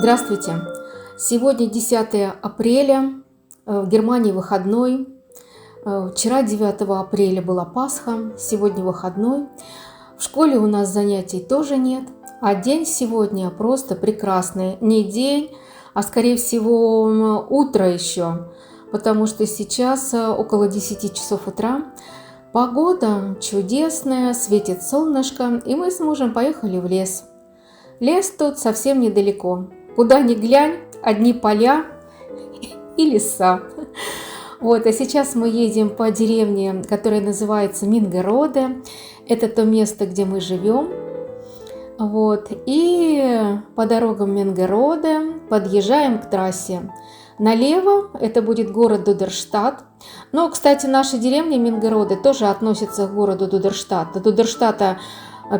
Здравствуйте! Сегодня 10 апреля, э, в Германии выходной. Э, вчера 9 апреля была Пасха, сегодня выходной. В школе у нас занятий тоже нет, а день сегодня просто прекрасный. Не день, а скорее всего утро еще, потому что сейчас э, около 10 часов утра. Погода чудесная, светит солнышко, и мы с мужем поехали в лес. Лес тут совсем недалеко, Куда ни глянь, одни поля и леса. Вот, а сейчас мы едем по деревне, которая называется Мингороде. Это то место, где мы живем. Вот, и по дорогам Мингороде подъезжаем к трассе. Налево это будет город Дудерштадт. Но, кстати, наша деревня Мингороде тоже относится к городу Дудерштадт. До Дудерштадта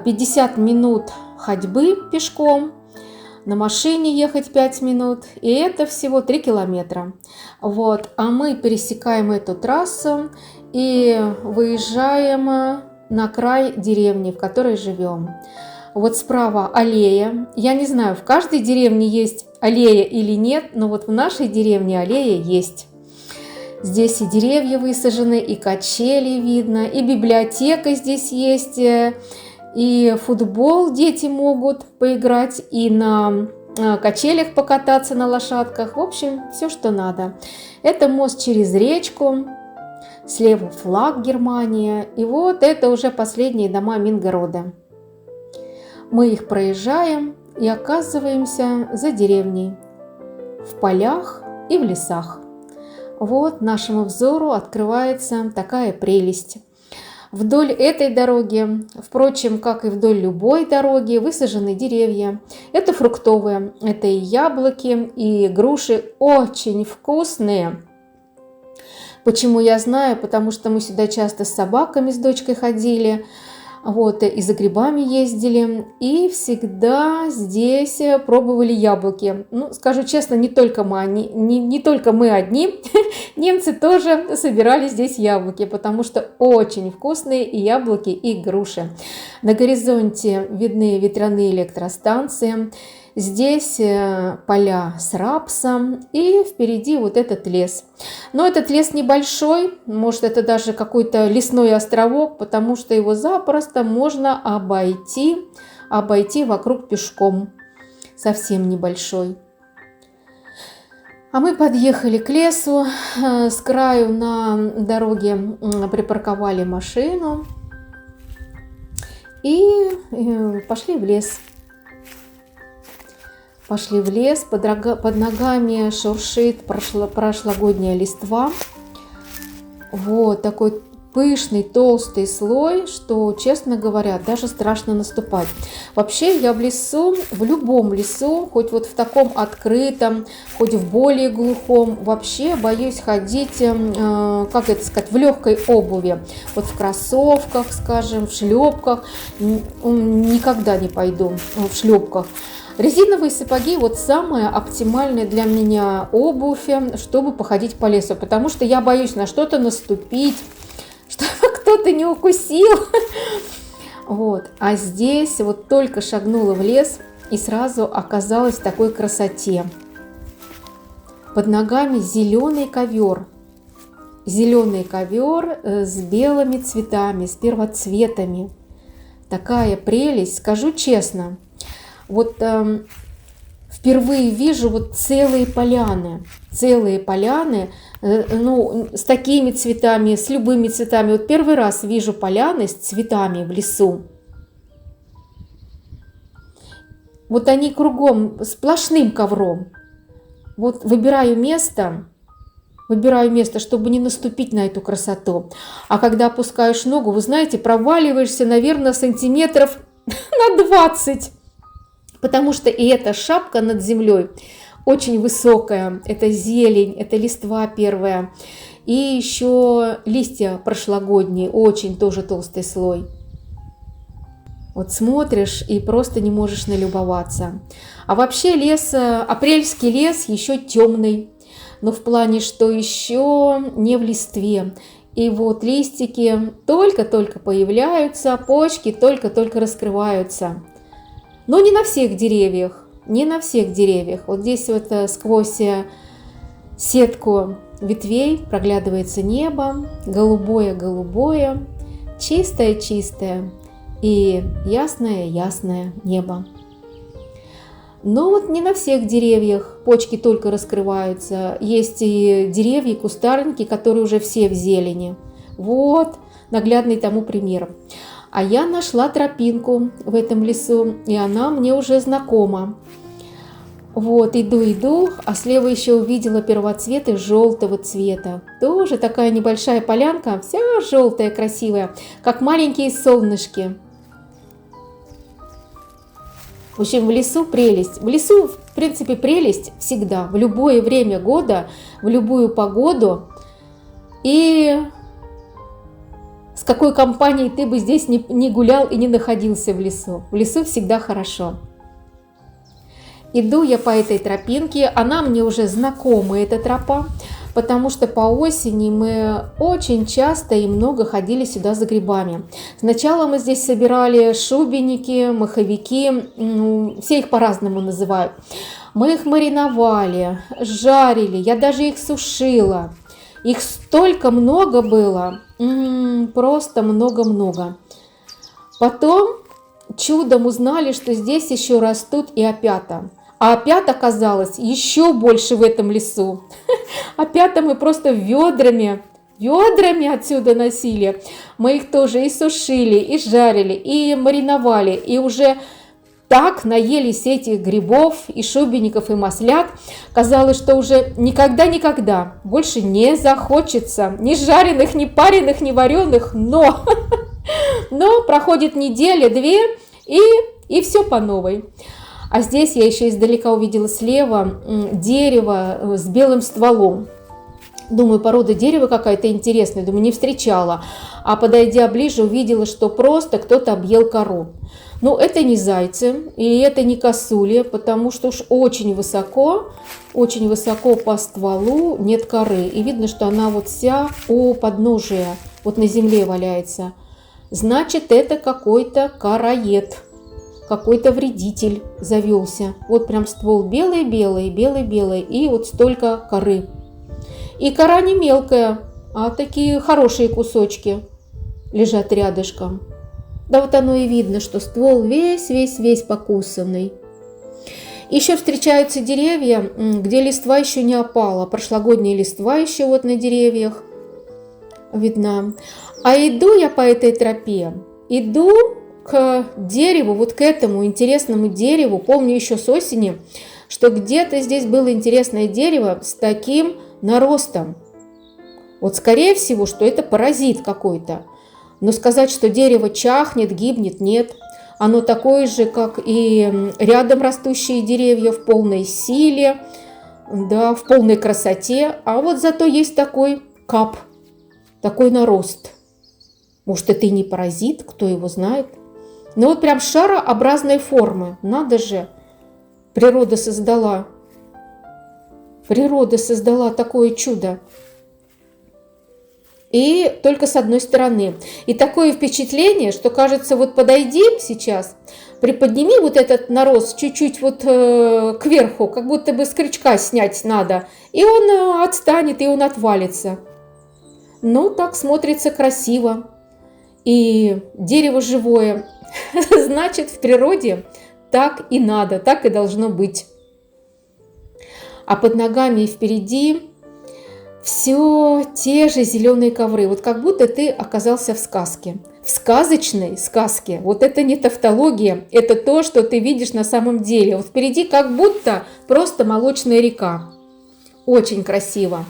50 минут ходьбы пешком, на машине ехать 5 минут, и это всего 3 километра. Вот, а мы пересекаем эту трассу и выезжаем на край деревни, в которой живем. Вот справа аллея. Я не знаю, в каждой деревне есть аллея или нет, но вот в нашей деревне аллея есть. Здесь и деревья высажены, и качели видно, и библиотека здесь есть, и футбол дети могут поиграть, и на э, качелях покататься на лошадках. В общем, все, что надо. Это мост через речку. Слева флаг Германия. И вот это уже последние дома Мингорода. Мы их проезжаем и оказываемся за деревней. В полях и в лесах. Вот нашему взору открывается такая прелесть. Вдоль этой дороги, впрочем, как и вдоль любой дороги, высажены деревья. Это фруктовые, это и яблоки, и груши очень вкусные. Почему я знаю? Потому что мы сюда часто с собаками, с дочкой ходили. Вот, и за грибами ездили, и всегда здесь пробовали яблоки. Ну, скажу честно, не только мы, они, не, не только мы одни, немцы тоже собирали здесь яблоки, потому что очень вкусные и яблоки, и груши. На горизонте видны ветряные электростанции. Здесь э, поля с рапсом и впереди вот этот лес. Но этот лес небольшой, может это даже какой-то лесной островок, потому что его запросто можно обойти, обойти вокруг пешком. Совсем небольшой. А мы подъехали к лесу, э, с краю на дороге припарковали машину и э, пошли в лес. Пошли в лес, под, под ногами шуршит прошло, прошлогодняя листва. Вот такой пышный, толстый слой, что, честно говоря, даже страшно наступать. Вообще я в лесу, в любом лесу, хоть вот в таком открытом, хоть в более глухом, вообще боюсь ходить, э, как это сказать, в легкой обуви. Вот в кроссовках, скажем, в шлепках. Никогда не пойду в шлепках. Резиновые сапоги вот самая оптимальная для меня обувь, чтобы походить по лесу, потому что я боюсь на что-то наступить, чтобы кто-то не укусил. Вот. А здесь вот только шагнула в лес и сразу оказалась в такой красоте. Под ногами зеленый ковер. Зеленый ковер э, с белыми цветами, с первоцветами. Такая прелесть, скажу честно – вот э, впервые вижу вот целые поляны, целые поляны, э, ну, с такими цветами, с любыми цветами. Вот первый раз вижу поляны с цветами в лесу. Вот они кругом сплошным ковром. Вот выбираю место, выбираю место, чтобы не наступить на эту красоту. А когда опускаешь ногу, вы знаете, проваливаешься, наверное, сантиметров на 20 потому что и эта шапка над землей очень высокая, это зелень, это листва первая, и еще листья прошлогодние, очень тоже толстый слой. Вот смотришь и просто не можешь налюбоваться. А вообще лес, апрельский лес еще темный, но в плане, что еще не в листве. И вот листики только-только появляются, почки только-только раскрываются. Но не на всех деревьях. не на всех деревьях. Вот здесь вот э, сквозь э, сетку ветвей проглядывается небо, голубое-голубое, чистое-чистое и ясное-ясное небо. Но вот не на всех деревьях почки только раскрываются. Есть и деревья, кустарники, которые уже все в зелени. Вот наглядный тому пример. А я нашла тропинку в этом лесу, и она мне уже знакома. Вот, иду, иду, а слева еще увидела первоцветы желтого цвета. Тоже такая небольшая полянка, вся желтая, красивая, как маленькие солнышки. В общем, в лесу прелесть. В лесу, в принципе, прелесть всегда, в любое время года, в любую погоду. И какой компанией ты бы здесь не, не гулял и не находился в лесу. В лесу всегда хорошо. Иду я по этой тропинке, она мне уже знакома, эта тропа, потому что по осени мы очень часто и много ходили сюда за грибами. Сначала мы здесь собирали шубеники, маховики, все их по-разному называют. Мы их мариновали, жарили, я даже их сушила. Их столько много было, просто много-много. Потом чудом узнали, что здесь еще растут и опята. А опят оказалось еще больше в этом лесу. Опята мы просто ведрами, ведрами отсюда носили. Мы их тоже и сушили, и жарили, и мариновали, и уже так наелись этих грибов и шубеников и маслят, казалось, что уже никогда-никогда больше не захочется ни жареных, ни пареных, ни вареных, но, но проходит неделя, две, и, и все по новой. А здесь я еще издалека увидела слева дерево э, с белым стволом. Думаю, порода дерева какая-то интересная, думаю, не встречала. А подойдя ближе, увидела, что просто кто-то объел кору. Но это не зайцы и это не косули, потому что уж очень высоко, очень высоко по стволу нет коры. И видно, что она вот вся у подножия, вот на земле валяется. Значит, это какой-то караед, какой-то вредитель завелся. Вот прям ствол белый-белый, белый-белый, и вот столько коры. И кора не мелкая, а такие хорошие кусочки лежат рядышком. Да вот оно и видно, что ствол весь-весь-весь покусанный. Еще встречаются деревья, где листва еще не опала, прошлогодняя листва еще вот на деревьях видна. А иду я по этой тропе, иду к дереву, вот к этому интересному дереву, помню еще с осени, что где-то здесь было интересное дерево с таким наростом. Вот скорее всего, что это паразит какой-то. Но сказать, что дерево чахнет, гибнет, нет. Оно такое же, как и рядом растущие деревья в полной силе, да, в полной красоте. А вот зато есть такой кап, такой нарост. Может, это и не паразит, кто его знает. Но вот прям шарообразной формы. Надо же, природа создала. Природа создала такое чудо и только с одной стороны. И такое впечатление, что кажется, вот подойди сейчас, приподними вот этот нарост чуть-чуть вот э, кверху, как будто бы с крючка снять надо, и он э, отстанет, и он отвалится. Ну, так смотрится красиво. И дерево живое. Значит, в природе так и надо, так и должно быть. А под ногами и впереди все те же зеленые ковры, вот как будто ты оказался в сказке. В сказочной сказке. Вот это не тавтология, это то, что ты видишь на самом деле. Вот впереди как будто просто молочная река. Очень красиво.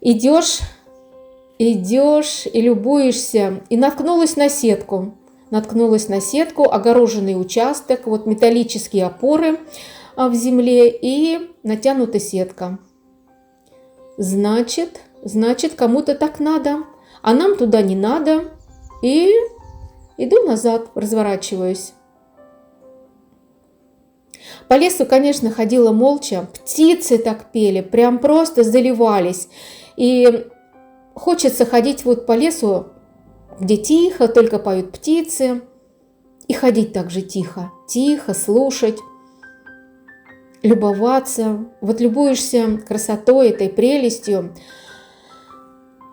Идешь, идешь и любуешься, и наткнулась на сетку. Наткнулась на сетку, огороженный участок, вот металлические опоры а, в земле и натянута сетка. Значит, значит, кому-то так надо, а нам туда не надо. И иду назад, разворачиваюсь. По лесу, конечно, ходила молча. Птицы так пели, прям просто заливались. И хочется ходить вот по лесу, где тихо, только поют птицы. И ходить так же тихо, тихо, слушать. Любоваться. Вот любуешься красотой, этой прелестью.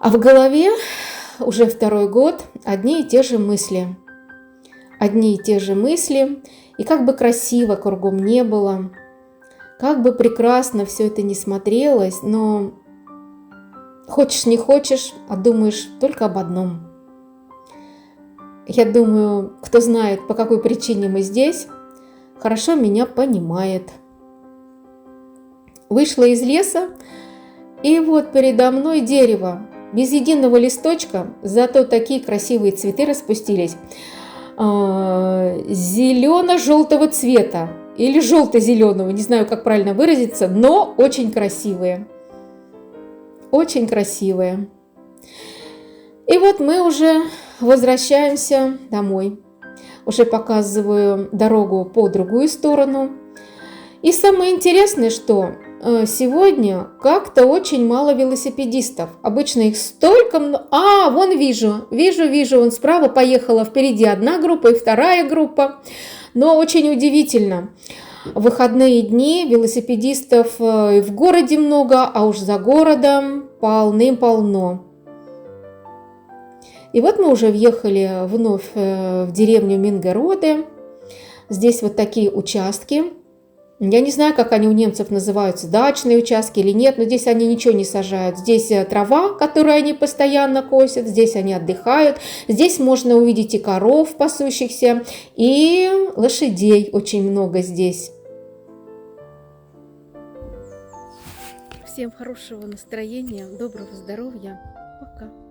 А в голове уже второй год одни и те же мысли. Одни и те же мысли. И как бы красиво кругом не было, как бы прекрасно все это не смотрелось, но хочешь не хочешь, а думаешь только об одном. Я думаю, кто знает, по какой причине мы здесь, хорошо меня понимает. Вышла из леса, и вот передо мной дерево, без единого листочка, зато такие красивые цветы распустились. А, Зелено-желтого цвета или желто-зеленого, не знаю, как правильно выразиться, но очень красивые. Очень красивые. И вот мы уже возвращаемся домой. Уже показываю дорогу по другую сторону. И самое интересное, что сегодня как-то очень мало велосипедистов. Обычно их столько. А, вон вижу, вижу, вижу, вон справа поехала впереди одна группа и вторая группа. Но очень удивительно. В выходные дни велосипедистов э, в городе много, а уж за городом полным-полно. И вот мы уже въехали вновь э, в деревню Мингороды. Здесь вот такие участки. Я не знаю, как они у немцев называются, дачные участки или нет, но здесь они ничего не сажают. Здесь э, трава, которую они постоянно косят, здесь они отдыхают. Здесь можно увидеть и коров пасущихся, и лошадей очень много здесь. Всем хорошего настроения, доброго здоровья. Пока.